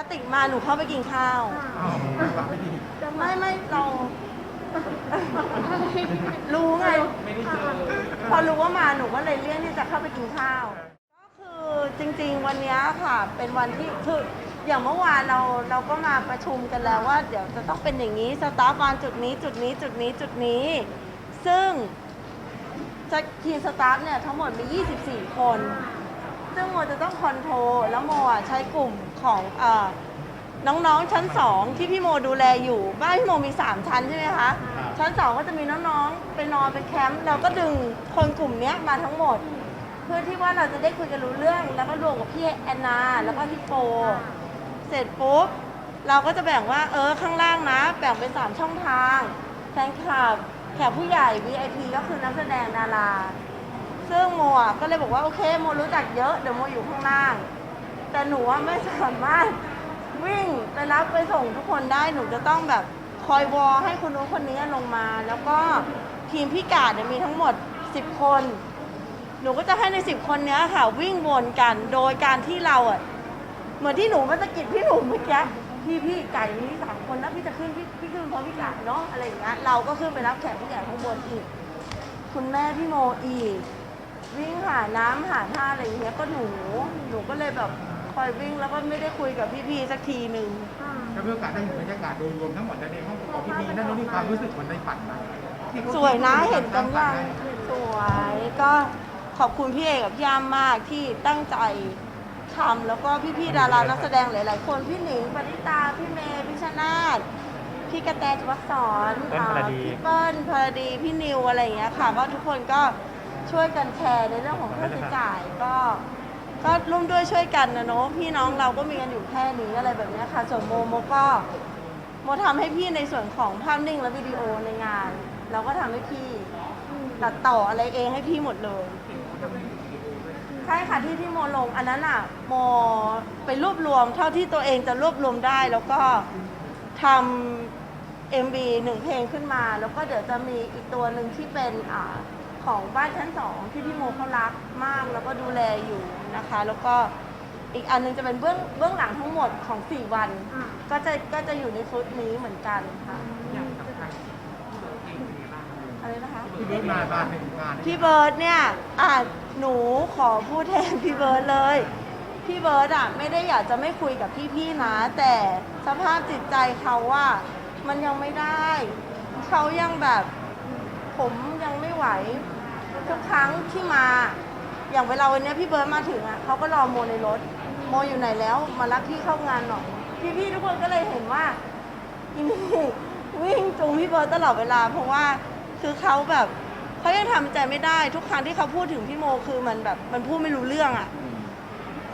กระติกมาหนูเข้าไปกินข้าวอ้าวรับไม่ดีไม่ไม่เรารู้ไงไม่ได้เจอพอรู้ว่ามาหนูก็เลยเลี่ยงที่จะเข้าไปกินข้าว ก็คือจริงๆวันเนี้ยค่ะ เป็นวันที่คืออย่างเมื่อวานเราเราก็มาประชุมกันแล้วว่า เดี๋ยวจะต้องเป็นอย่างนี้สตาฟวางจุดนี้จุดนี้จุดนี้จุดนี้ ซึ่งจะทีมสตาฟเนี่ยทั้งหมดมี 24 คน ซึ่งโมจะต้องคอนโทรลแล้วโมอะใช้กลุ่มของเอ่อน้องๆชั้น 2 ที่พี่โมดูแลอยู่บ้านพี่โมมี 3 ชั้นใช่ไหมคะชั้น 2 ก็จะมีน้องๆไปนอนไปแคมป์เราก็ดึงคนกลุ่มเนี้ยมาทั้งหมด เพื่อที่ว่าเราจะได้คุยกันรู้เรื่อง แล้วก็รวมกับพี่แอนนาแล้วก็พี่โปเสร็จปุ๊บเราก็จะแบ่งว่าเออข้างล่างนะ แบ่งเป็น 3 ช่องทางแฟนคลับแขกผู้ใหญ่ VIP ก็คือนักแสดงดารา ซึ่งโมอะก็เลยบอกว่าโอเคโมรู้จักเยอะเดี๋ยวโมอยู่ข้างล่าง แต่หนูว่าไม่สามารถวิ่งไปรับไปส่งทุกคนได้หนูจะต้องแบบคอยวอให้คนนู้นคนนี้ลงมา แล้วก็ทีมพี่กาดเนี่ยมีทั้งหมด 10 คน หนูก็จะให้ใน 10 คนเนี้ยค่ะวิ่งวนกันโดยการที่เราอะเหมือนที่หนูมาตะกิดพี่หนูเมื่อกี้พี่พี่ไก่มีสามคนนะพี่จะขึ้นพี่พี่ขึ้นเพราะพี่กาดเนาะอะไรอย่างเงี้ยเราก็ขึ้นไปรับแขกผู้ใหญ่ข้างบนอีก คุณแม่พี่โมอีก วิ่งหาน้ำหาท่าอะไรอย่างเงี้ยก็หนู หนูก็เลยแบบคอยวิ่งแล้วก็ไม่ได้คุยกับพี่ๆสักทีหนึ่งถ้ามีโอกาสได้เห็นบรรยากาศโดยรวมทั้งหมดในห้องประกอบพิธีนั่นนี่ความรู้สึกเหมือนในฝันนะที่เขาสวยนะเห็นกันฝัยังสวยก็ขอบคุณพี่เอกกับพี่ยามมากที่ตั้งใจทำแล้วก็พี่ๆดารานักแสดงหลายๆ คนพี่หนิงปณิตาพี่เมย์พี่ชนาธพี่กระแตจวักสอนเปิ้ลพรดี พี่เปิ้ลพรดีพี่นิวอะไรอย่างเงี้ยค่ะก็ทุกคนก็ ช่วยกันแชร์ในเรื่องของค่าใช้จ่ายก็ ก็ร่วมด้วยช่วยกันนะเนาะพี่น้องเราก็มีกันอยู่แค่นี้อะไรแบบเนี้ยค่ะ ส่วนโมโมก็โมทำให้พี่ในส่วนของภาพนิ่งและวิดีโอในงาน เราก็ทำให้พี่ตัดต่ออะไรเองให้พี่หมดเลย ใช่ค่ะที่ที่โมลง อันนั้นอะโมไปรวบรวมเท่าที่ตัวเองจะรวบรวมได้แล้วก็ทำ MV หนึ่งเพลงขึ้นมา แล้วก็เดี๋ยวจะมีอีกตัวหนึ่งที่เป็นอ่า ของบ้านชั้นสองที่พี่โมเขารักมากแล้วก็ดูแลอยู่นะคะ แล้วก็อีกอันหนึงจะเป็นเบื้องเบื้องหลังทั้งหมดของ 4 วันก็จะก็จะอยู่ในชุดนี้เหมือนกันค่ะอะไรนะคะที่เบิร์ดมาบ้านในงานพี่เบิร์ดเนี่ยอะหนูขอพูดแทนพี่เบิร์ดเลย พี่เบิร์ดอะไม่ได้อยากจะไม่คุยกับพี่ๆนะ แต่สภาพจิตใจเขาว่ามันยังไม่ได้ เขายังแบบ ผมยังไม่ไหว ทุกครั้งที่มา อย่างเวลาวันนี้พี่เบิร์ดมาถึงอะเขาก็รอโมในรถ โมอยู่ไหนแล้ว มารับพี่เข้างานหน่อยพี่ๆทุกคนก็เลยเห็นว่าอีนี่วิ่งจูงพี่เบิร์ตตลอดเวลา เพราะว่าคือเขาแบบเขายังทำใจไม่ได้ทุกครั้งที่เขาพูดถึงพี่โมคือมันแบบมันพูดไม่รู้เรื่องอะ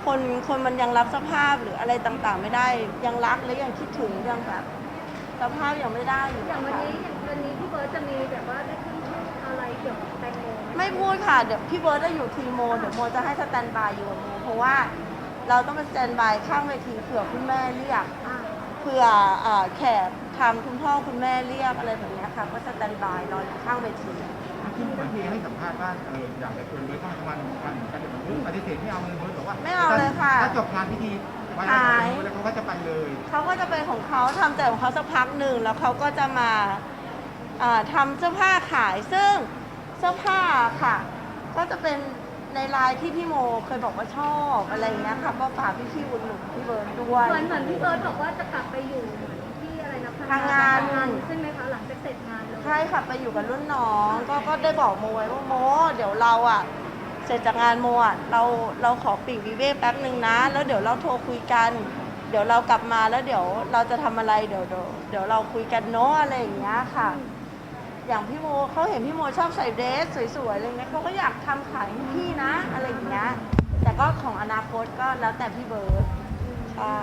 คนคนมันยังรับสภาพหรืออะไรต่างๆ ไม่ได้ ยังรักและยังคิดถึงยังแบบสภาพยังไม่ได้อยู่อย่างวันนี้อย่างวันนี้พี่เบิร์ตจะมีแบบ ไหมไม่พูดค่ะ เดี๋ยวพี่เบิร์ตจะอยู่ทีมโม เดี๋ยวโมจะให้สแตนบายอยู่กับโมเพราะว่าเราต้องเป็นสแตนบายข้างเวทีเผื่อคุณแม่เรียกอ่าเผื่อเอ่อแขกทำคุณพ่อคุณแม่เรียกอะไรแบบเนี้ยค่ะก็สแตนบายรออยู่ข้างเวที ที่เหมือนพี่ให้สัมภาษณ์ว่าเอออยากจะชวนเบิร์ดเข้ามาทำงานกันกันแต่เบิร์ดปฏิเสธไม่เอาเลยเบิร์ดบอกว่าไม่เอาเลยค่ะถ้าจบงานพิธีไว้อะไรของเบิร์ดแล้วเขาก็จะไปเลยเขาก็จะเป็นของเขาทำแต่ของเขาสักพักหนึ่งแล้วเขาก็จะมาอ่าทำเสื้อผ้าขายซึ่งเสื้อผ้าค่ะ ก็จะเป็นในลายที่พี่โมเคยบอกว่าชอบอะไรอย่างเงี้ยค่ะก็ฝากพี่พี่ๆอุดหนุนพี่เบิร์ดด้วย เหมือนเหมือนพี่เบิร์ตบอกว่าจะกลับไปอยู่เหมือนที่อะไรนะทำงานทำงานใช่ไหมคะหลังจากเสร็จงานเลยใช่ค่ะไปอยู่กับรุ่นน้องก็ก็ได้บอกโมไว้ว่าโม เดี๋ยวเราอะ เสร็จจากงานโมอะเราเราขอปลีกวิเวกแป๊บหนึ่งนะ แล้วเดี๋ยวเราโทรคุยกัน เดี๋ยวเรากลับมาแล้วเดี๋ยวเราจะทำอะไรเดี๋ยวเดี๋ยวเดี๋ยวเราคุยกันเนาะอะไรอย่างเงี้ยค่ะ อ อย่างพี่โมเขาเห็นพี่โมชอบใส่เดรสสวยๆอะไรเงี้ยเขาก็อยากทำขายให้พี่นะอะไรอย่างเงี้ยแต่ก็ของอนาคตก็แล้วแต่พี่เบิร์ดใช่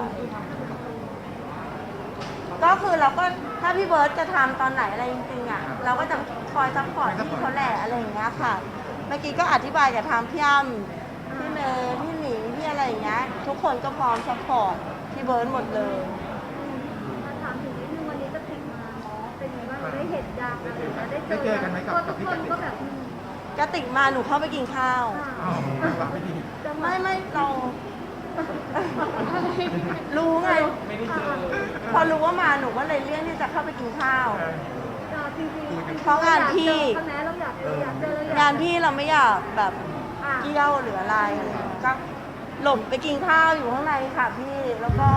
ก็คือเราก็ถ้าพี่เบิร์ดจะทำตอนไหนอะไรจริงๆอะเราก็จะคอยซัพพอร์ตพี่เขาแหละอะไรอย่างเงี้ยค่ะ เมื่อกี้ก็อธิบายกับทางพี่อ้ำพี่เมย์พี่หนิงพี่อะไรอย่างเงี้ยทุกคนก็พร้อมซัพพอร์ตพี่เบิร์ดหมดเลย ไรอย่างเงี้ยได้เจได้อเจอกันไหมกับก็กัทุบกพี่คกนติก็กแบบอืมกระติกมาหนูเข้าไปกินข้าวอ่าอ้าวรับไม่ดีจังหวะไม่ไม่เรารู้ไง ไม่ได้เจอพอรู้ว่ามาหนูก็เลยเลี่ยงที่จะเข้าไปกินข้าวเออเออจริงๆเพราะงานพี่ใช่ไหมเราอยากเจออยากเจออยกงานพี่เราไม่อยากแบบอะเกี่ยวหรืออะไรอะไรอย่างเงี้ยก็หลบไปกินข้าวอยู่ข้างในค่ะพี่แล้วก็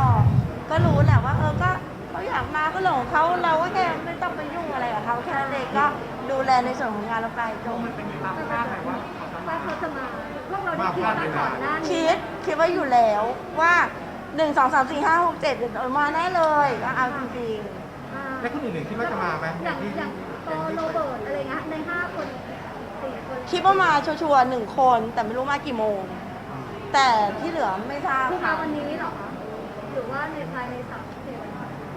ก็รู้แหละว่า เออก็ เขาอยากมาก็เรื่องของเขาเราก็แค่ไม่ต้องไปยุ่งอะไรกับเขาแค่นั้นเองก็ดูแลในส่วนของงานเราไปจบว่าเขาจะมาพวกเราได้คิดมาก่อนหน้านี้คิดคิดว่าอยู่แล้วว่าหนึ่งสองสามสี่ห้าหกเจ็ดเดี๋ยวมาแน่เลยก็เอาจริงอ่าแล้วคนอื่นๆคิดว่าจะมาไหมอย่างที่อย่างโตโรเบิร์ตอะไรเงี้ยในห้าคนสี่คนๆคิดว่ามาชัวร์ๆหนึ่งคน แต่ไม่รู้มากี่โมง แต่ที่เหลือไม่ทราบคือมาค่ะวันนี้เหรอคะหรือว่าในภายในสามสี่วัน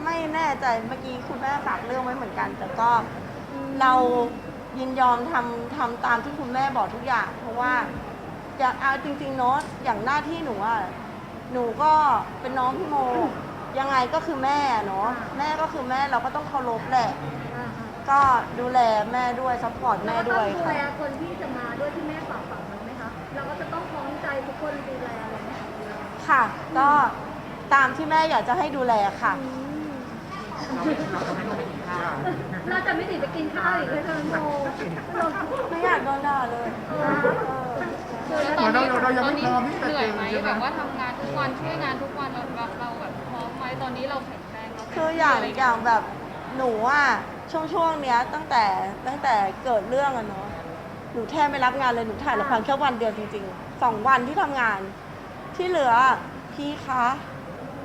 ไม่แน่ใจเมื่อกี้คุณแม่ฝากเรื่องไว้เหมือนกัน แต่ก็เรายินยอมทำทำตามที่คุณแม่บอกทุกอย่าง เพราะว่าอยากเอาจริงๆเนาะอย่างหน้าที่หนูอะหนูก็เป็นน้องพี่โม ยังไงก็คือแม่เนาะแม่ก็คือแม่เราก็ต้องเคารพแหละ อ่าก็ดูแลแม่ด้วยซัพพอร์ตๆแม่เราก็ด้ต้วอยงดูค่ะ แลคนที่จะมาด้วยที่แม่ฝากฝังมันไหมคะ เราก็จะต้องพร้อมใจทุกคนดูแลอะไรไหมค่ะ ก็ตามที่แม่อยากจะให้ดูแลค่ะ อืม เราไม่เราจะไม่ต้องไปกินข้าวเราจะไม่ติดไปกินข้าวอีกเลยเธอโมเราไม่อยากโดนด่าเลยเออเออเราเราเรายังไม่พร้อมที่จะเหนื่เจอยอไหมใช่ไหมแบบว่าทำงานทุกวันช่วยงานทุกวันเราแบบเราแบบพร้อมไหมตอนนี้เราแข็งแรงเราคืออย่างอย่างแบบหนูอะช่วงช่วงๆเนี้ยตั้งแต่ตั้งแต่เกิดเรื่องอะเนาะหนูแทบไม่รับงานเลยหนูถ่ายละครแค่วันเดียวจริงๆสองวันที่ทำงาน ที่เหลือพี่คะ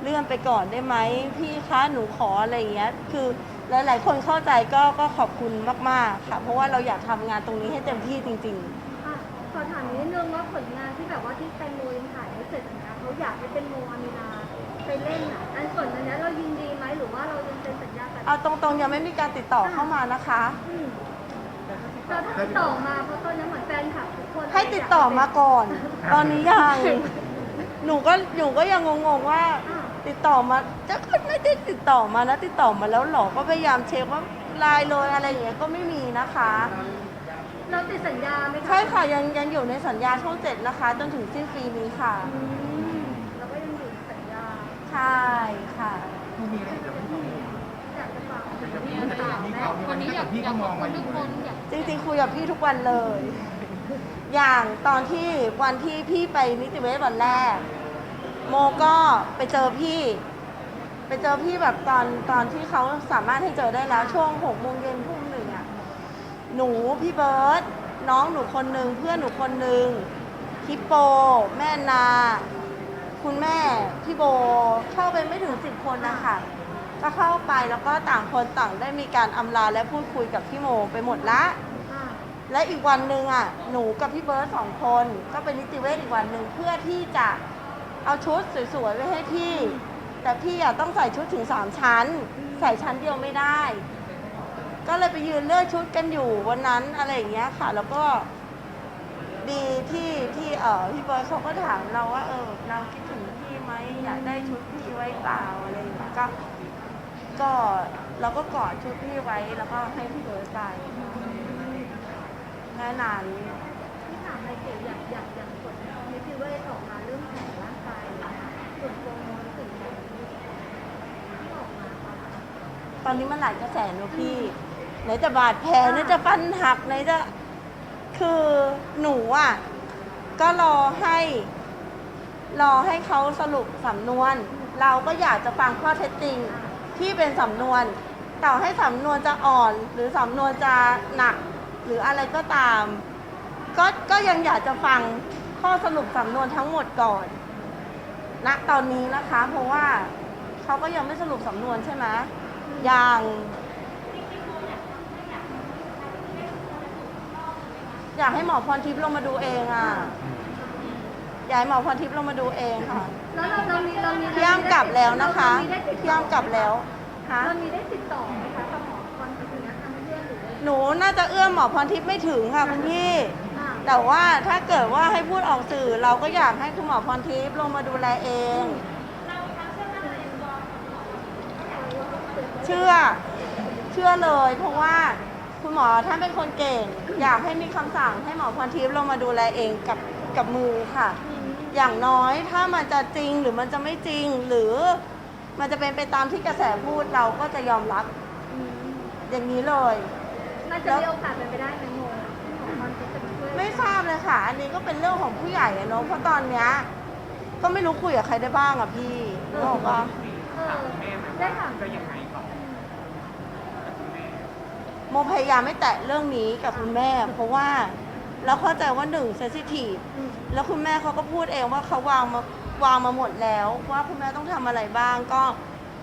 เลื่อนไปก่อนได้ไหมพี่คะหนูขออะไรอย่างเงี้ย คือหลายๆคนเข้าใจก็ก็ขอบคุณมากๆค่ะ เพราะว่าเราอยากทำงานตรงนี้ให้เต็มที่จริง ๆ อะขอถามนิดนึงว่าผลงานที่แบบว่าที่แตงโมยังถ่ายไม่เสร็จนะเขาอยากให้เป็นโมอามีนาไปเล่นอะอันส่วนอันเนี้ยเรายินดีไหมหรือว่าเรายังเซ็นสัญญากันเอาตรงๆยังไม่มีการติดต่อเข้ามานะคะ อืมเราถ้าติดต่อมาเพราะตอนนี้เหมือนแฟนคลับทุกคนให้ติดต่อมาก่อน ตอนนี้ยัง หนูก็หนูก็ยังงงๆว่า อะ ติดต่อมาจะก็ไม่ได้ติดต่อมานะ ติดต่อมาแล้วหรอก็พยายามเช็คว่าไลน์เลยอะไรอย่างเงี้ยก็ไม่มีนะคะ เราติดสัญญาไหมคะใช่ค่ะยังยังอยู่ในสัญญาช่องเจ็ดนะคะ จนถึงสิ้นปีนี้ค่ะ อืมเราก็ยังอยู่ในสัญญาใช่ค่ะผู้มีอะไรจะไม่ต้องอยากจะฝากจะมีมีอะไรแต่อยากที่แม่เขาวันนี้อยากที่อยาเขากมขอองบมาคุณอทุยู่กคนอยากจริงๆคุยกับพี่ทุกวันเลย อย่างตอนที่วันที่พี่ไปนิติเวชวันแรก โมก็ไปเจอพี่ ไปเจอพี่แบบตอนตอนที่เขาสามารถให้เจอได้แล้ว ช่วงหกโมงเย็นทุ่มหนึ่งอะหนูพี่เบิร์ตน้องหนูคนหนึ่งเพื่อนหนูคนหนึ่งฮิปโป แม่นา คุณแม่พี่โบเข้าไปไม่ถึงสิบคนนะคะก็เข้าไปแล้วก็ต่างคนต่างได้มีการอำลาและพูดคุยกับพี่โมไปหมดละ และอีกวันหนึ่งอะ หนูกับพี่เบิร์ตสองคน ก็เป็นนิติเวชอีกวันหนึ่งเพื่อที่จะ เอาชุดสวยๆไว้ให้พี่ แต่พี่อะต้องใส่ชุดถึงสามชั้น ใส่ชั้นเดียวไม่ได้ ก็เลยไปยืนเลือกชุดกันอยู่วันนั้นอะไรอย่างเงี้ยค่ะ แล้วก็ดีที่ที่เออพี่เบิร์ตเขาก็ถามเราว่า เออเราคิดถึงพี่ไหมอยากได้ชุดพี่ไว้เปล่าอะไรอย่างเงี้ยก็ก็เราก็กอดชุดพี่ไว้แล้วก็ให้พี่เบิร์ตไปแค่นั้น ที่ถามอะไรเกี่ยวอยากอยากอยากผลนิติเวชออกมาเรื่องแผลร่างกายอะไรเงี้ยส่วนตัวโมรู้สึกยังไงที่ออกมาตอนนั้นตอนนี้มันหลายกระแสเนอะพี่ไหนจะบาดแผลไหนจะฟันหักไหนจะคือหนูอะก็รอให้ รอให้เขาสรุปสำนวน เราก็อยากจะฟังข้อเท็จจริงที่เป็นสำนวน ต่อให้สำนวนจะอ่อน หรือสำนวนจะหนัก หรืออะไรก็ตาม ก็ก็ยังอยากจะฟังข้อสรุปสำนวนทั้งหมดก่อนณตอนนี้นะคะ เพราะว่าเขาก็ยังไม่สรุปสำนวนใช่ไหมยังอยากให้หมอพรทิพย์ลงมาดูเองอะอยากให้หมอพรทิพย์ลงมาดูเองค่ะแล้วเราเรามีเรามีพี่อ้ำกลับแล้วนะคะเรามีได้ติดพี่ต่ออ้ำกลับแล้วฮะเรามีได้ติดต่อไหมคะกับหมอคอนถึงนะทางเพื่อนหรืออะไรหนูน่าจะเอื้อมหมอพรทิพย์ไม่ถึงค่ะคุณพี่อะ แต่ว่าถ้าเกิดว่าให้พูดออกสื่อเราก็อยากให้คุณหมอพรทิพย์ลงมาดูแลเอง เชื่อ เชื่อเลย เพราะว่าคุณหมอท่านเป็นคนเก่ง อยากให้มีคำสั่งให้หมอพรทิพย์ลงมาดูแลเองกับกับมือค่ะ อย่างน้อยถ้ามันจะจริงหรือมันจะไม่จริงหรือมันจะเป็นไปตามที่กระแสพูดเราก็จะยอมรับอืมอย่างนี้เลย มันจะมีโอกาสเป็นไปได้ไหม ไม่ทราบเลยค่ะ อันนี้ก็เป็นเรื่องของผู้ใหญ่อะเนาะเพราะตอนเนี้ยก็ไม่รู้คุยกับใครได้บ้างอะพี่นึกออกปะเออได้ถามจะยังไงต่อโมพยายามไม่แตะเรื่องนี้กับคุณแม่ เพราะว่าเราเข้าใจว่าหนึ่งเซนซิทีฟอืมแล้วคุณแม่เขาก็พูดเองว่าเขาวางมาวางมาหมดแล้ว ว่าคุณแม่ต้องทำอะไรบ้างก็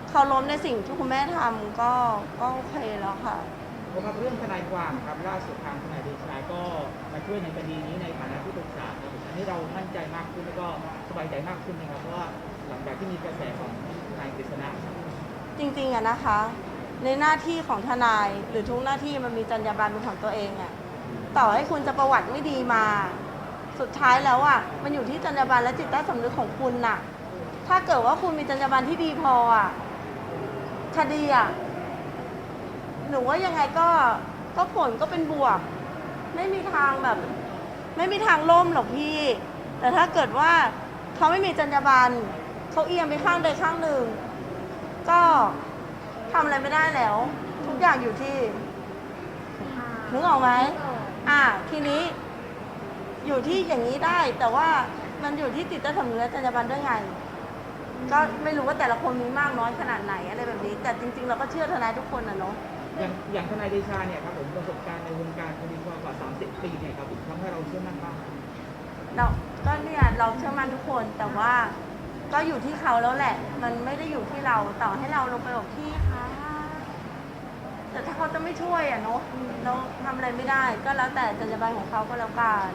เขาล้มในสิ่งที่คุณแม่ทำก็ก็โอเคแล้วค่ะ ผมครับเรื่องทนายความครับล่าสุดทางทนายเดชาก็มาช่วยในคดีนี้ในฐานะที่ปรึกษาครับอันนี้เรามั่นใจมากขึ้นแล้วก็สบายใจมากขึ้นนะครับเพราะว่าหลังจากที่มีกระแสของทนายกฤษณะจริงๆอะนะคะ ในหน้าที่ของทนายหรือทุกหน้าที่มันมีจรรยาบรรณเป็นของตัวเองอะต่อให้คุณจะประวัติไม่ดีมา สุดท้ายแล้วอะมันอยู่ที่จรรยาบรรณและจิตใต้สำนึกของคุณน่ะ ถ้าเกิดว่าคุณมีจรรยาบรรณที่ดีพออะคดีอะ หนูว่ายังไงก็ก็ผลก็เป็นบวก ไม่มีทางแบบ ไม่มีทางล่มหรอกพี่ แต่ถ้าเกิดว่าเขาไม่มีจรรยาบรรณเขาเอียงไปข้างใดข้างหนึ่ง ก็ทำอะไรไม่ได้แล้ว ทุกอย่างอยู่ที่นึกออกไหมอ่าทีนี้อยู่ที่อย่างนี้ได้ แต่ว่ามันอยู่ที่ติดใต้สำนึกและจรรยาบรรณด้วยไง ก็ไม่รู้ว่าแต่ละคนมีมากน้อยขนาดไหนอะไรแบบนี้ แต่จริง ๆ เราก็เชื่อทนายทุกคนนะเนาะ อย่างอย่างทนายเดชาเนี่ยครับผมประสบการณ์ในวงการคดีความกว่า 30 ปีเนี่ยครับทำให้เราเชื่อมั่นมากเราก็เนี่ยเราเชื่อมั่นทุกคนแต่ว่าก็อยู่ที่เขาแล้วแหละ มันไม่ได้อยู่ที่เราต่อให้เราลงไปบอกพี่คะแต่ถ้าเขาจะไม่ช่วยอะเนาะเราทำอะไรไม่ได้ ก็แล้วแต่จรรยาบรรณของเขาก็แล้วกัน